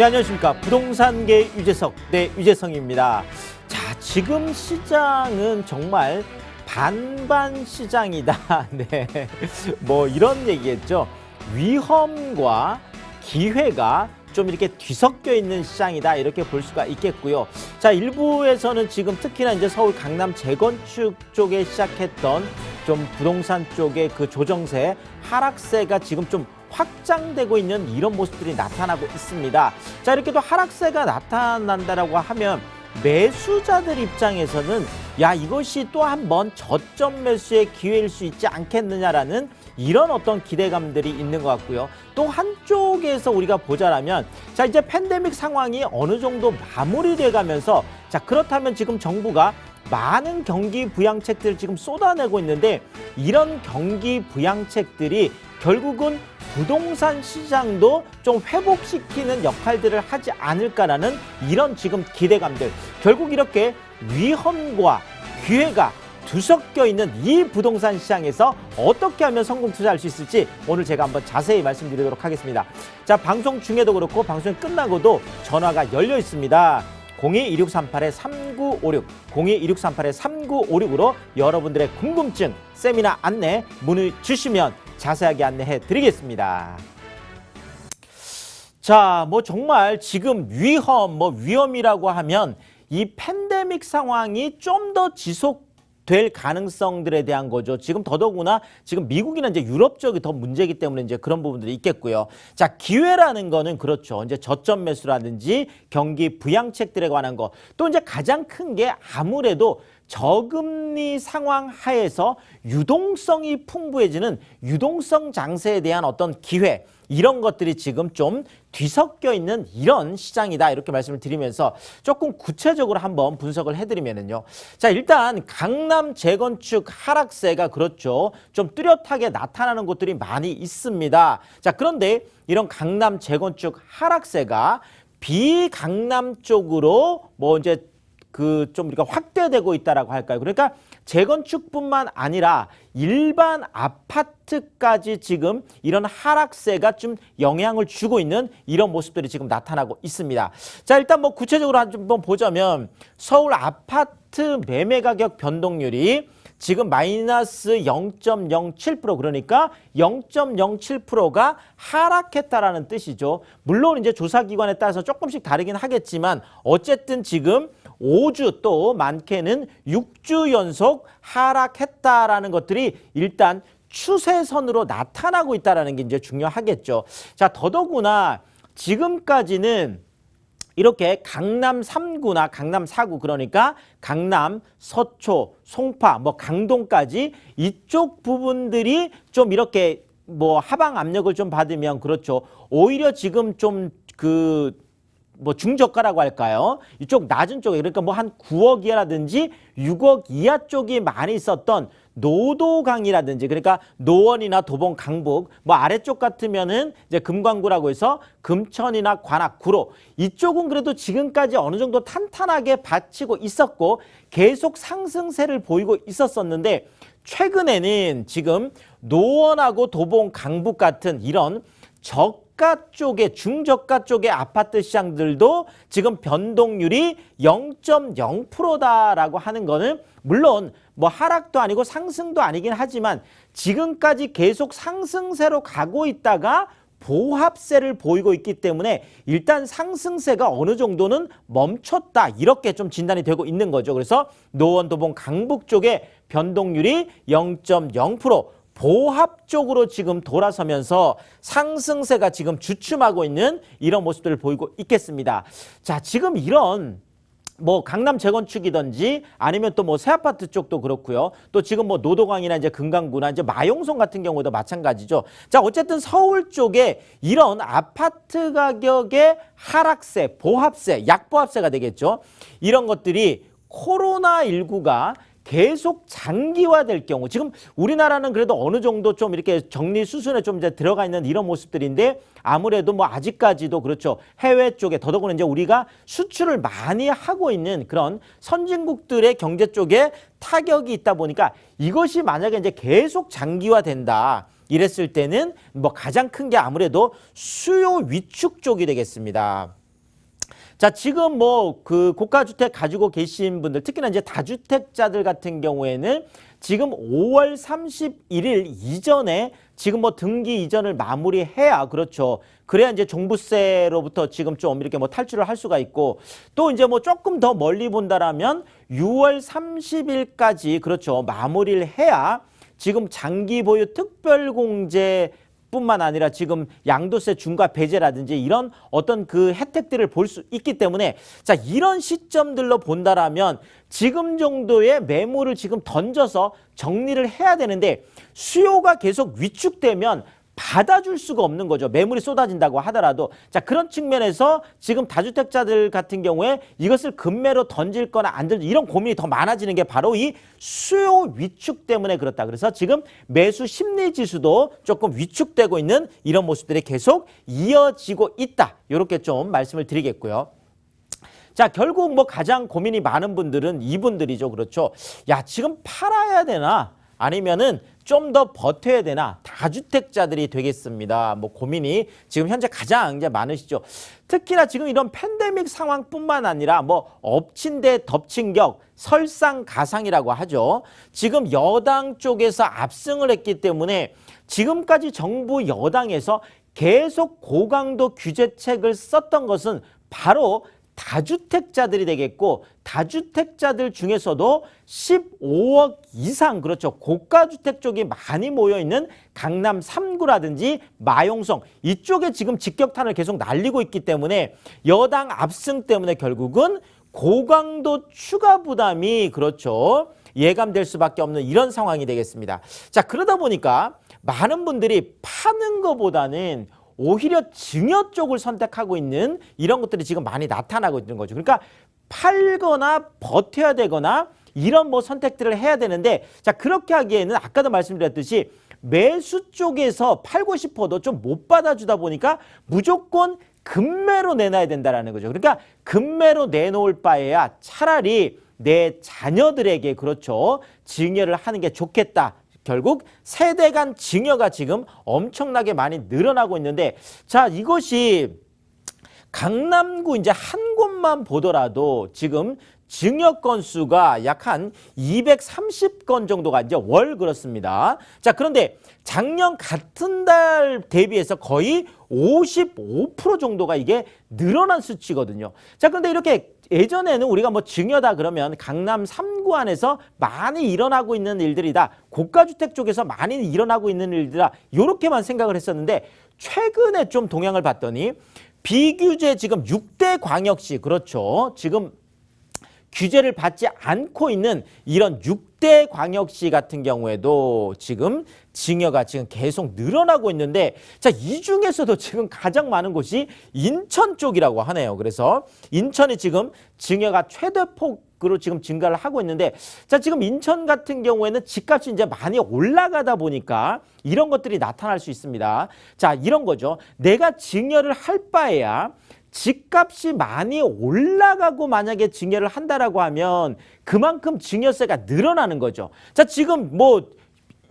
네, 안녕하십니까. 부동산계 유재석, 네, 유재성입니다. 자, 지금 시장은 정말 반반 시장이다. 네. 뭐 이런 얘기겠죠. 위험과 기회가 좀 이렇게 뒤섞여 있는 시장이다 이렇게 볼 수가 있겠고요. 자 일부에서는 지금 특히나 이제 서울 강남 재건축 쪽에 시작했던 좀 부동산 쪽의 그 조정세 하락세가 지금 좀 확장되고 있는 이런 모습들이 나타나고 있습니다. 자 이렇게 또 하락세가 나타난다라고 하면 매수자들 입장에서는 야 이것이 또 한 번 저점 매수의 기회일 수 있지 않겠느냐라는 이런 어떤 기대감들이 있는 것 같고요. 또 한쪽에서 우리가 보자라면 자 이제 팬데믹 상황이 어느 정도 마무리돼 가면서 자 그렇다면 지금 정부가 많은 경기 부양책들을 지금 쏟아내고 있는데 이런 경기 부양책들이 결국은 부동산 시장도 좀 회복시키는 역할들을 하지 않을까라는 이런 지금 기대감들. 결국 이렇게 위험과 기회가 뒤섞여 있는 이 부동산 시장에서 어떻게 하면 성공 투자할 수 있을지 오늘 제가 한번 자세히 말씀드리도록 하겠습니다. 자, 방송 중에도 그렇고 방송이 끝나고도 전화가 열려 있습니다. 02-2638-3956, 02-2638-3956으로 여러분들의 궁금증, 세미나 안내 문의 주시면 자세하게 안내해 드리겠습니다. 자, 뭐 정말 지금 위험, 뭐 위험이라고 하면 이 팬데믹 상황이 좀 더 지속 될 가능성들에 대한 거죠. 지금 더더구나 지금 미국이나 이제 유럽 쪽이 더 문제이기 때문에 이제 그런 부분들이 있겠고요. 자, 기회라는 거는 그렇죠. 이제 저점 매수라든지 경기 부양책들에 관한 거. 또 이제 가장 큰 게 아무래도 저금리 상황 하에서 유동성이 풍부해지는 유동성 장세에 대한 어떤 기회 이런 것들이 지금 좀 뒤섞여 있는 이런 시장이다 이렇게 말씀을 드리면서 조금 구체적으로 한번 분석을 해드리면은요. 자 일단 강남 재건축 하락세가 그렇죠. 좀 뚜렷하게 나타나는 곳들이 많이 있습니다. 자 그런데 이런 강남 재건축 하락세가 비강남 쪽으로 뭐 이제 그 좀 우리가 확대되고 있다라고 할까요? 그러니까 재건축뿐만 아니라 일반 아파트까지 지금 이런 하락세가 좀 영향을 주고 있는 이런 모습들이 지금 나타나고 있습니다. 자, 일단 뭐 구체적으로 한번 보자면 서울 아파트 매매 가격 변동률이 지금 마이너스 0.07% 그러니까 0.07%가 하락했다라는 뜻이죠. 물론 이제 조사기관에 따라서 조금씩 다르긴 하겠지만 어쨌든 지금 5주 또 많게는 6주 연속 하락했다라는 것들이 일단 추세선으로 나타나고 있다라는 게 이제 중요하겠죠. 자, 더더구나 지금까지는 이렇게 강남 3구나 강남 4구 그러니까 강남, 서초, 송파, 뭐 강동까지 이쪽 부분들이 좀 이렇게 뭐 하방 압력을 좀 받으면 그렇죠. 오히려 지금 좀그 뭐 중저가라고 할까요? 이쪽 낮은 쪽에 그러니까 뭐 한 9억 이하라든지 6억 이하 쪽이 많이 있었던 노도강이라든지 그러니까 노원이나 도봉 강북 뭐 아래쪽 같으면은 이제 금광구라고 해서 금천이나 관악 구로 이쪽은 그래도 지금까지 어느 정도 탄탄하게 받치고 있었고 계속 상승세를 보이고 있었었는데 최근에는 지금 노원하고 도봉 강북 같은 이런 적 저가 쪽의 중저가 쪽의 아파트 시장들도 지금 변동률이 0.0%다라고 하는 거는 물론 뭐 하락도 아니고 상승도 아니긴 하지만 지금까지 계속 상승세로 가고 있다가 보합세를 보이고 있기 때문에 일단 상승세가 어느 정도는 멈췄다 이렇게 좀 진단이 되고 있는 거죠. 그래서 노원, 도봉, 강북 쪽의 변동률이 0.0% 보합적으로 지금 돌아서면서 상승세가 지금 주춤하고 있는 이런 모습들을 보이고 있겠습니다. 자, 지금 이런 뭐 강남 재건축이든지 아니면 또 뭐 새 아파트 쪽도 그렇고요. 또 지금 뭐 노도강이나 이제 금강구나 이제 마용성 같은 경우도 마찬가지죠. 자, 어쨌든 서울 쪽에 이런 아파트 가격의 하락세, 보합세, 약보합세가 되겠죠. 이런 것들이 코로나19가 계속 장기화될 경우 지금 우리나라는 그래도 어느 정도 좀 이렇게 정리 수순에 좀 이제 들어가 있는 이런 모습들인데 아무래도 뭐 아직까지도 그렇죠 해외 쪽에 더더구나 이제 우리가 수출을 많이 하고 있는 그런 선진국들의 경제 쪽에 타격이 있다 보니까 이것이 만약에 이제 계속 장기화된다 이랬을 때는 뭐 가장 큰 게 아무래도 수요 위축 쪽이 되겠습니다. 자, 지금 뭐 그 고가 주택 가지고 계신 분들 특히나 이제 다주택자들 같은 경우에는 지금 5월 31일 이전에 지금 뭐 등기 이전을 마무리해야 그렇죠. 그래야 이제 종부세로부터 지금 좀 이렇게 뭐 탈출을 할 수가 있고 또 이제 뭐 조금 더 멀리 본다라면 6월 30일까지 그렇죠. 마무리를 해야 지금 장기 보유 특별 공제 뿐만 아니라 지금 양도세 중과 배제라든지 이런 어떤 그 혜택들을 볼 수 있기 때문에 자 이런 시점들로 본다라면 지금 정도의 매물을 지금 던져서 정리를 해야 되는데 수요가 계속 위축되면 받아줄 수가 없는 거죠. 매물이 쏟아진다고 하더라도. 자, 그런 측면에서 지금 다주택자들 같은 경우에 이것을 금매로 던질 거나 안 던질 이런 고민이 더 많아지는 게 바로 이 수요 위축 때문에 그렇다. 그래서 지금 매수 심리 지수도 조금 위축되고 있는 이런 모습들이 계속 이어지고 있다. 이렇게 좀 말씀을 드리겠고요. 자, 결국 뭐 가장 고민이 많은 분들은 이분들이죠. 그렇죠. 야, 지금 팔아야 되나? 아니면은 좀 더 버텨야 되나? 다주택자들이 되겠습니다. 뭐 고민이 지금 현재 가장 이제 많으시죠. 특히나 지금 이런 팬데믹 상황뿐만 아니라 뭐 엎친 데 덮친 격, 설상가상이라고 하죠. 지금 여당 쪽에서 압승을 했기 때문에 지금까지 정부 여당에서 계속 고강도 규제책을 썼던 것은 바로 다주택자들이 되겠고 다주택자들 중에서도 15억 이상 그렇죠 고가 주택 쪽이 많이 모여 있는 강남 3구라든지 마용성 이쪽에 지금 직격탄을 계속 날리고 있기 때문에 여당 압승 때문에 결국은 고강도 추가 부담이 그렇죠 예감될 수밖에 없는 이런 상황이 되겠습니다. 자 그러다 보니까 많은 분들이 파는 것보다는 오히려 증여 쪽을 선택하고 있는 이런 것들이 지금 많이 나타나고 있는 거죠. 그러니까 팔거나 버텨야 되거나 이런 뭐 선택들을 해야 되는데 자 그렇게 하기에는 아까도 말씀드렸듯이 매수 쪽에서 팔고 싶어도 좀 못 받아주다 보니까 무조건 금매로 내놔야 된다라는 거죠. 그러니까 금매로 내놓을 바에야 차라리 내 자녀들에게 그렇죠 증여를 하는 게 좋겠다. 결국 세대 간 증여가 지금 엄청나게 많이 늘어나고 있는데 자 이것이 강남구 이제 한 곳만 보더라도 지금 증여 건수가 약 한 230건 정도가 이제 월 그렇습니다. 자, 그런데 작년 같은 달 대비해서 거의 55% 정도가 이게 늘어난 수치거든요. 자, 그런데 이렇게 예전에는 우리가 뭐 증여다 그러면 강남 3구 안에서 많이 일어나고 있는 일들이다. 고가주택 쪽에서 많이 일어나고 있는 일들이다. 이렇게만 생각을 했었는데 최근에 좀 동향을 봤더니 비규제 지금 6대 광역시 그렇죠. 지금 규제를 받지 않고 있는 이런 6대 광역시 같은 경우에도 지금 증여가 지금 계속 늘어나고 있는데 자, 이 중에서도 지금 가장 많은 곳이 인천 쪽이라고 하네요. 그래서 인천이 지금 증여가 최대폭 으로 지금 증가를 하고 있는데 자, 지금 인천 같은 경우에는 집값이 이제 많이 올라가다 보니까 이런 것들이 나타날 수 있습니다. 자, 이런 거죠. 내가 증여를 할 바에야 집값이 많이 올라가고 만약에 증여를 한다라고 하면 그만큼 증여세가 늘어나는 거죠. 자, 지금 뭐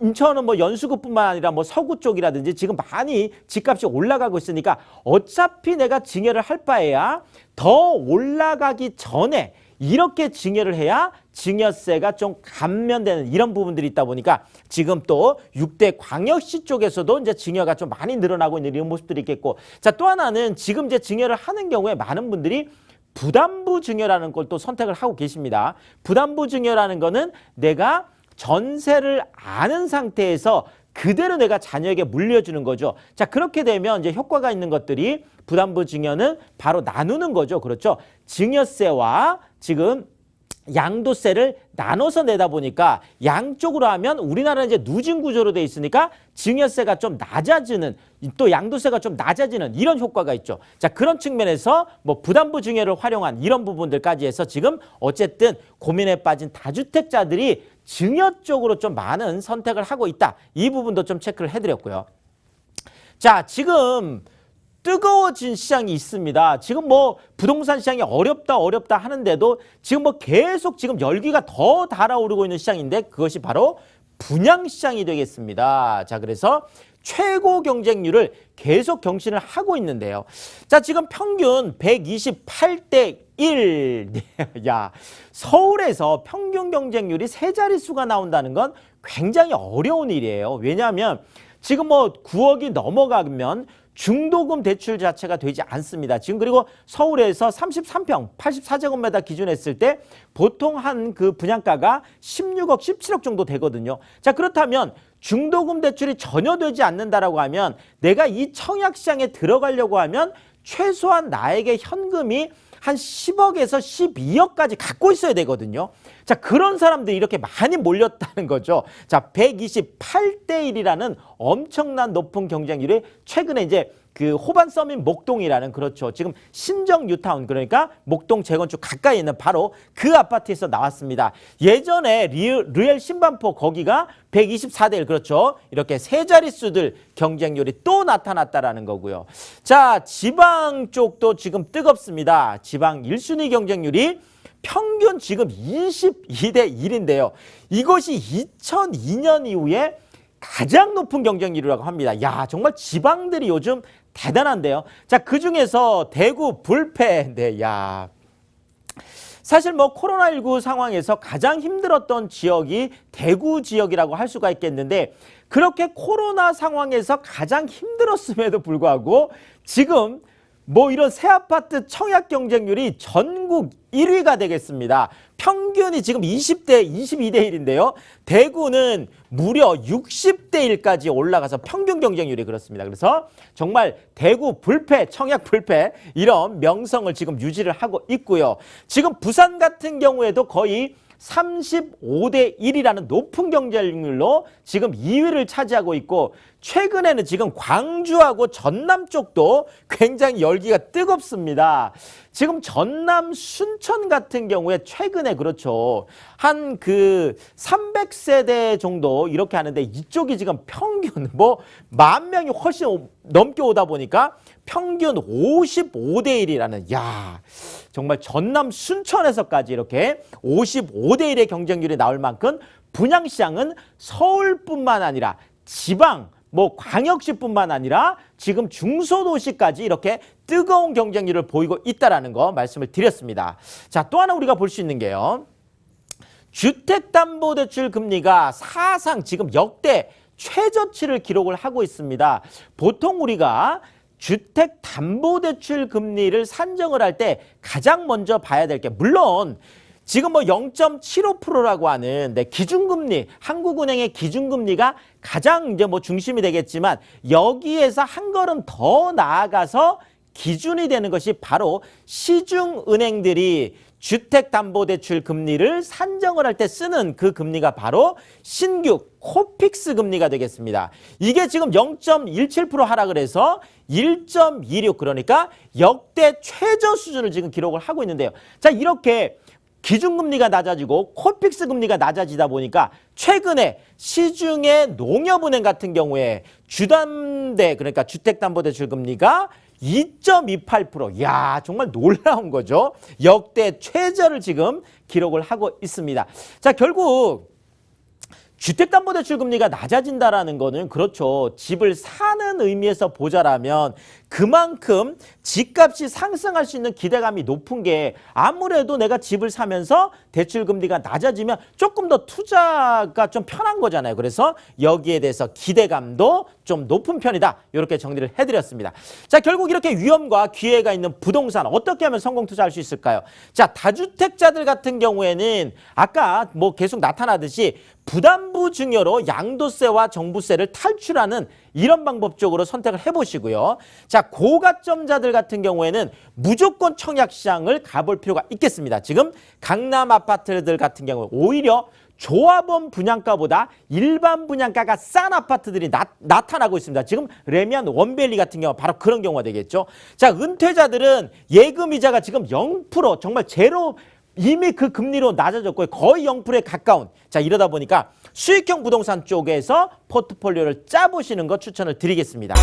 인천은 뭐 연수구뿐만 아니라 뭐 서구 쪽이라든지 지금 많이 집값이 올라가고 있으니까 어차피 내가 증여를 할 바에야 더 올라가기 전에 이렇게 증여를 해야 증여세가 좀 감면되는 이런 부분들이 있다 보니까 지금 또 6대 광역시 쪽에서도 이제 증여가 좀 많이 늘어나고 있는 이런 모습들이 있겠고 자 또 하나는 지금 이제 증여를 하는 경우에 많은 분들이 부담부 증여라는 걸 또 선택을 하고 계십니다. 부담부 증여라는 거는 내가 전세를 아는 상태에서 그대로 내가 자녀에게 물려주는 거죠. 자, 그렇게 되면 이제 효과가 있는 것들이 부담부 증여는 바로 나누는 거죠. 그렇죠. 증여세와 지금 양도세를 나눠서 내다 보니까 양쪽으로 하면 우리나라는 이제 누진 구조로 돼 있으니까 증여세가 좀 낮아지는 또 양도세가 좀 낮아지는 이런 효과가 있죠. 자, 그런 측면에서 뭐 부담부 증여를 활용한 이런 부분들까지 해서 지금 어쨌든 고민에 빠진 다주택자들이 증여 쪽으로 좀 많은 선택을 하고 있다. 이 부분도 좀 체크를 해드렸고요. 자, 지금 뜨거워진 시장이 있습니다. 지금 뭐 부동산 시장이 어렵다 어렵다 하는데도 지금 뭐 계속 지금 열기가 더 달아오르고 있는 시장인데 그것이 바로 분양 시장이 되겠습니다. 자, 그래서 최고 경쟁률을 계속 경신을 하고 있는데요. 자, 지금 평균 128대 1. 야, 서울에서 평균 경쟁률이 세 자릿수가 나온다는 건 굉장히 어려운 일이에요. 왜냐하면 지금 뭐 9억이 넘어가면 중도금 대출 자체가 되지 않습니다. 지금 그리고 서울에서 33평, 84제곱미터 기준했을 때 보통 한 그 분양가가 16억, 17억 정도 되거든요. 자, 그렇다면 중도금 대출이 전혀 되지 않는다라고 하면 내가 이 청약 시장에 들어가려고 하면 최소한 나에게 현금이 한 10억에서 12억까지 갖고 있어야 되거든요. 자, 그런 사람들이 이렇게 많이 몰렸다는 거죠. 자, 128대 1이라는 엄청난 높은 경쟁률이 최근에 이제 그 호반 서밋 목동이라는 그렇죠. 지금 신정 뉴타운 그러니까 목동 재건축 가까이 있는 바로 그 아파트에서 나왔습니다. 예전에 리얼, 리얼 신반포 거기가 124대 1 그렇죠. 이렇게 세 자릿수들 경쟁률이 또 나타났다라는 거고요. 자, 지방 쪽도 지금 뜨겁습니다. 지방 1순위 경쟁률이 평균 지금 22대 1인데요. 이것이 2002년 이후에 가장 높은 경쟁률이라고 합니다. 야, 정말 지방들이 요즘 대단한데요. 자, 그 중에서 대구 불패, 네, 야. 사실 뭐 코로나19 상황에서 가장 힘들었던 지역이 대구 지역이라고 할 수가 있겠는데 그렇게 코로나 상황에서 가장 힘들었음에도 불구하고 지금 뭐 이런 새 아파트 청약 경쟁률이 전국 1위가 되겠습니다. 평균이 지금 20대 22대 1인데요. 대구는 무려 60대 1까지 올라가서 평균 경쟁률이 그렇습니다. 그래서 정말 대구 불패, 청약 불패 이런 명성을 지금 유지를 하고 있고요. 지금 부산 같은 경우에도 거의 35대 1이라는 높은 경쟁률로 지금 2위를 차지하고 있고 최근에는 지금 광주하고 전남 쪽도 굉장히 열기가 뜨겁습니다. 지금 전남 순천 같은 경우에 최근에 그렇죠. 한 그 300세대 정도 이렇게 하는데 이쪽이 지금 평균 뭐 만 명이 훨씬 오- 넘게 오다 보니까 평균 55대 1이라는 야 정말 전남 순천에서까지 이렇게 55대 1의 경쟁률이 나올 만큼 분양시장은 서울뿐만 아니라 지방 뭐 광역시뿐만 아니라 지금 중소도시까지 이렇게 뜨거운 경쟁률을 보이고 있다라는 거 말씀을 드렸습니다. 자, 또 하나 우리가 볼 수 있는 게요. 주택담보대출 금리가 사상 지금 역대 최저치를 기록을 하고 있습니다. 보통 우리가 주택담보대출 금리를 산정을 할 때 가장 먼저 봐야 될 게 물론 지금 뭐 0.75%라고 하는 네, 기준금리, 한국은행의 기준금리가 가장 이제 뭐 중심이 되겠지만 여기에서 한 걸음 더 나아가서 기준이 되는 것이 바로 시중은행들이 주택담보대출 금리를 산정을 할 때 쓰는 그 금리가 바로 신규 코픽스 금리가 되겠습니다. 이게 지금 0.17% 하락을 해서 1.26 그러니까 역대 최저 수준을 지금 기록을 하고 있는데요. 자 이렇게 기준금리가 낮아지고 코픽스 금리가 낮아지다 보니까 최근에 시중의 농협은행 같은 경우에 주담대 그러니까 주택담보대출 금리가 2.28%. 야, 정말 놀라운 거죠. 역대 최저를 지금 기록을 하고 있습니다. 자, 결국 주택담보대출 금리가 낮아진다라는 거는 그렇죠. 집을 사는 의미에서 보자라면 그만큼 집값이 상승할 수 있는 기대감이 높은 게 아무래도 내가 집을 사면서 대출 금리가 낮아지면 조금 더 투자가 좀 편한 거잖아요. 그래서 여기에 대해서 기대감도 좀 높은 편이다. 이렇게 정리를 해드렸습니다. 자, 결국 이렇게 위험과 기회가 있는 부동산 어떻게 하면 성공 투자할 수 있을까요? 자, 다주택자들 같은 경우에는 아까 뭐 계속 나타나듯이 부담부 증여로 양도세와 정부세를 탈출하는 이런 방법 쪽으로 선택을 해보시고요. 자, 고가점자들 같은 경우에는 무조건 청약 시장을 가볼 필요가 있겠습니다. 지금 강남 아파트들 같은 경우 오히려 조합원 분양가보다 일반 분양가가 싼 아파트들이 나, 나타나고 있습니다. 지금 레미안 원밸리 같은 경우 바로 그런 경우가 되겠죠. 자, 은퇴자들은 예금 이자가 지금 0% 정말 제로 이미 그 금리로 낮아졌고요. 거의 0%에 가까운. 자, 이러다 보니까 수익형 부동산 쪽에서 포트폴리오를 짜보시는 거 추천을 드리겠습니다.